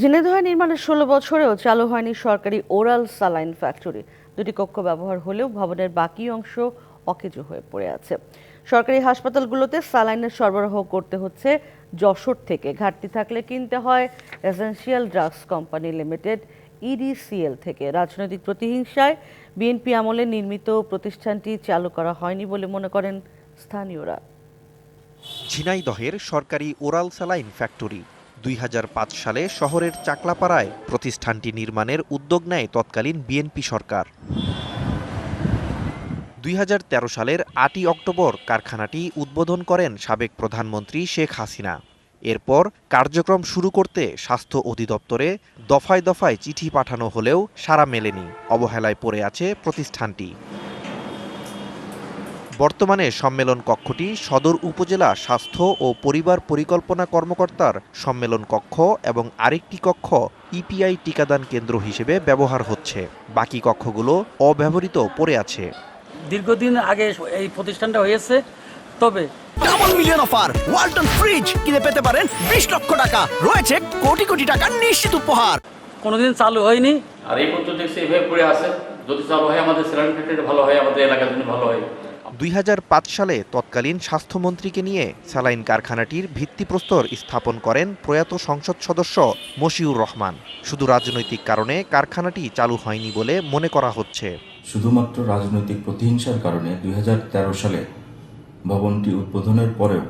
ঝিনাইদহ নির্মাণের ষোলো বছরেও চালু হয়নি সরকারি ওরাল সালাইন ফ্যাক্টরি। দুটি কক্ষ ব্যবহার হলেও ভবনের বাকি অংশ অকেজো হয়ে পড়ে আছে। সরকারি হাসপাতালগুলোতে সালাইনের সরবরাহ করতে হচ্ছে যশোর থেকে। ঘাটতি থাকলে কিনতে হয় essential drugs company limited, EDCL থেকে। রাজনৈতিক প্রতিহিংসায় বিএনপি আমলে নির্মিত প্রতিষ্ঠানটি চালু করা হয়নি বলে মনে করেন স্থানীয়রা। ঝিনাইদহের সরকারি ওরাল স্যালাইন ফ্যাক্টরি। দুই হাজার পাঁচ সালে শহরের চাকলাপাড়ায় প্রতিষ্ঠানটি নির্মাণের উদ্যোগ নেয় তৎকালীন বিএনপি সরকার। দুই হাজার তেরো সালের আটই অক্টোবর কারখানাটি উদ্বোধন করেন সাবেক প্রধানমন্ত্রী শেখ হাসিনা। এরপর কার্যক্রম শুরু করতে স্বাস্থ্য অধিদপ্তরে দফায় দফায় চিঠি পাঠানো হলেও সাড়া মেলেনি। অবহেলায় পড়ে আছে প্রতিষ্ঠানটি। বর্তমানে সম্মেলন কক্ষটি সদর উপজেলা স্বাস্থ্য ও পরিবার পরিকল্পনা কর্মকর্তার সম্মেলন কক্ষ এবং আরেকটি কক্ষ ইপিআই টিকাদান কেন্দ্র হিসেবে ব্যবহার হচ্ছে। বাকি কক্ষগুলো অব্যবহৃত পড়ে আছে। দীর্ঘদিন আগে এই প্রতিষ্ঠানটা হয়েছে তবে double million offer Walton fridge কিনে পেতে পারেন বিশ লক্ষ টাকা। রয়েছে কোটি কোটি টাকার নিশ্চিত উপহার। কোনোদিন চালু হয়নি। আর এই পর্যন্ত দেখছি এভাবে পড়ে আছে। যদি চালু হয় আমাদের ফ্যাক্টরি ভালো হয় আমাদের এলাকার জন্য ভালো হয়। দুই হাজার পাঁচ সালে তৎকালীন স্বাস্থ্যমন্ত্রীকে নিয়ে স্যালাইন কারখানাটির ভিত্তিপ্রস্তর স্থাপন করেন প্রয়াত সংসদ সদস্য মশিউর রহমান। শুধু রাজনৈতিক কারণে কারখানাটি চালু হয়নি বলে মনে করা হচ্ছে। শুধুমাত্র রাজনৈতিক প্রতিহিংসার কারণে দুই হাজার তেরো সালে ভবনটি উদ্বোধনের পরেও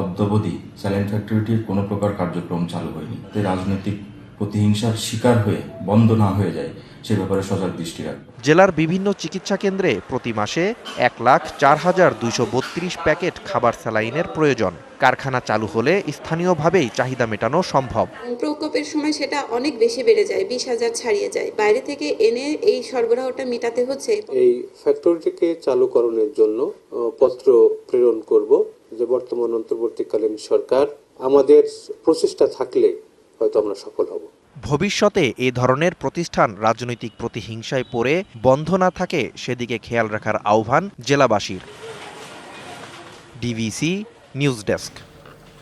অদ্যাবধি স্যালাইন ফ্যাক্টরিটির কোনো প্রকার কার্যক্রম চালু হয়নি। রাজনৈতিক প্রতিহিংসার শিকার হয়ে বন্ধ না হয়ে যায় সে ব্যাপারে সজাগ দৃষ্টি রাখবে। জেলার বিভিন্ন চিকিৎসা কেন্দ্রে প্রতি মাসে এক লাখ চার হাজার দুইশো বত্রিশ প্যাকেট খাবার স্যালাইনের প্রয়োজন। কারখানা চালু হলে স্থানীয়ভাবেই চাহিদা মেটানো সম্ভব। প্রকোপের সময় সেটা অনেক বেশি বেড়ে যায় বিশ হাজার ছাড়িয়ে যায়। বাইরে থেকে এনে এই সরবরাহটা মেটাতে হচ্ছে। এই ফ্যাক্টরিটিকে চালুকরণের জন্য পত্র প্রেরণ করব যে বর্তমান অন্তর্বর্তীকালীন সরকার আমাদের প্রচেষ্টা থাকলে হয়তো আমরা সফল হব। ভবিষ্যতে এ ধরনের প্রতিষ্ঠান রাজনৈতিক প্রতিহিংসায় পড়ে বন্ধ না থাকে সেদিকে খেয়াল রাখার আহ্বান জেলাবাসীর। DVC news desk.